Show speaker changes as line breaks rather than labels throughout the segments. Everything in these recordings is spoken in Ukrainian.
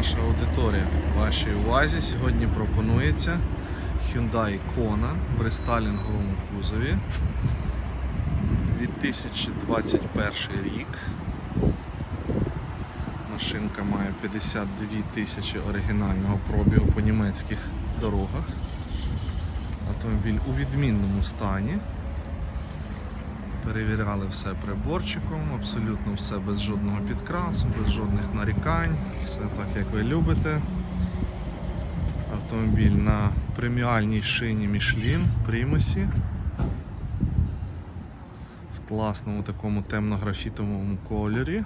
наша аудиторія. Вашій увазі сьогодні пропонується Hyundai Kona в рестайлінговому кузові. 2021 рік. Машинка має 52 тисячі оригінального пробігу по німецьких дорогах. Автомобіль у відмінному стані. Перевіряли все приборчиком, абсолютно все без жодного підкрасу, без жодних нарікань, все так як ви любите. Автомобіль на преміальній шині Michelin Примусі. В класному такому темно-графітовому кольорі.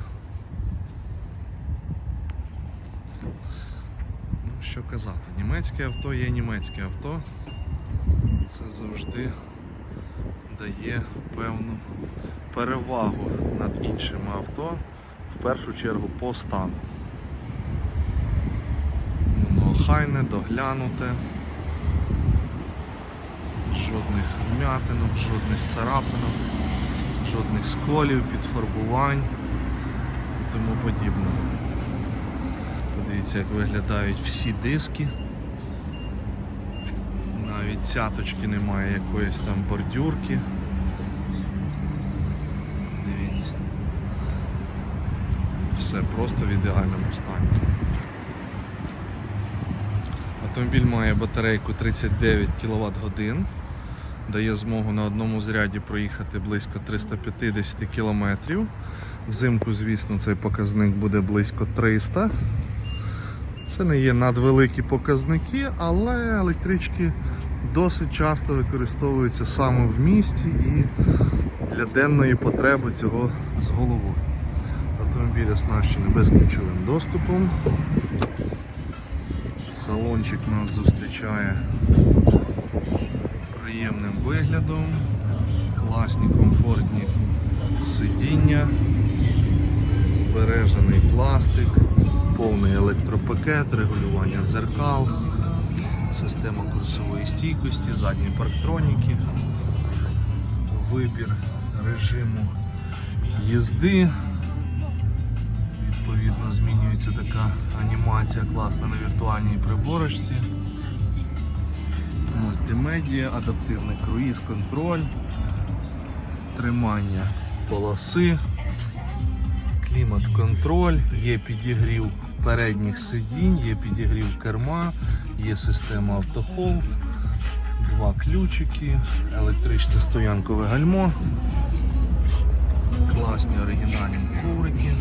Ну, що казати, німецьке авто є німецьке авто. Це завжди дає певну перевагу над іншими авто, в першу чергу по стану. Воно охайне, доглянуте, жодних вмятинок, жодних царапинок, жодних сколів, підфарбувань і тому подібне. Подивіться, як виглядають всі диски. Навіть цяточки немає якоїсь там бордюрки. Все просто в ідеальному стані. Автомобіль має батарейку 39 кВт годин. Дає змогу на одному заряді проїхати близько 350 км. Взимку, звісно, цей показник буде близько 300 це не є надвеликі показники, але електрички досить часто використовуються саме в місті і для денної потреби цього з головою. Автомобіль оснащений безключовим доступом. Салончик нас зустрічає приємним виглядом, класні комфортні сидіння, збережений пластик повний електропакет, регулювання дзеркал, система курсової стійкості, задні парктроніки, вибір режиму їзди. Відповідно така анімація класна на віртуальній приборочці. Мультимедіа, адаптивний круїз, контроль, тримання полоси клімат-контроль, є підігрів передніх сидінь, є підігрів керма, є система автохолд, два ключики, електричне стоянкове гальмо, класні оригінальні коврики.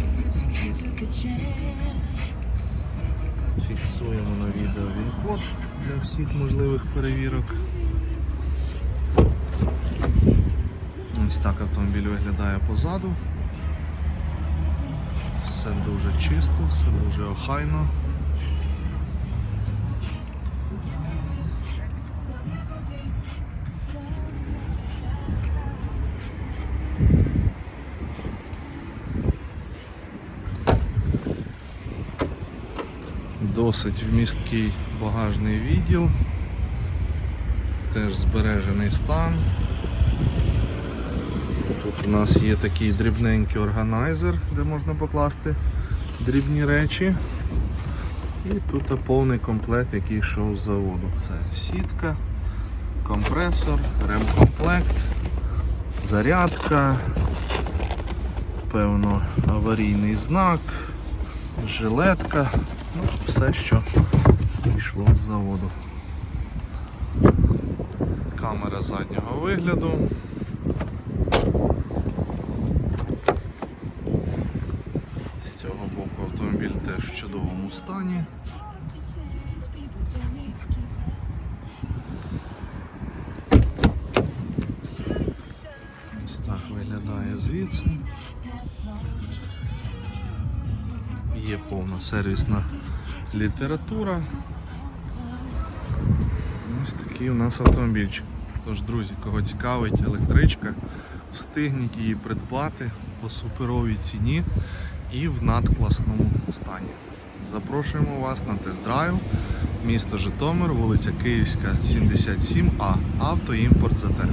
Фіксуємо на відео він-код для всіх можливих перевірок. Ось так автомобіль виглядає позаду. Все дуже чисто, все дуже охайно. Досить вмісткий багажний відділ, теж збережений стан. Тут у нас є такий дрібненький органайзер, де можна покласти дрібні речі. І тут повний комплект, який йшов з заводу. Це сітка, компресор, ремкомплект, зарядка, певно, аварійний знак, жилетка, все, що йшло з заводу. Камера заднього вигляду. З цього боку автомобіль теж в чудовому стані. Так виглядає звідси. Є повна сервісна література. Ось такий у нас автомобільчик. Тож, друзі, кого цікавить електричка, встигніть її придбати по суперовій ціні і в надкласному стані. Запрошуємо вас на тест-драйв. Місто Житомир, вулиця Київська, 77А. Автоімпорт ЗТ.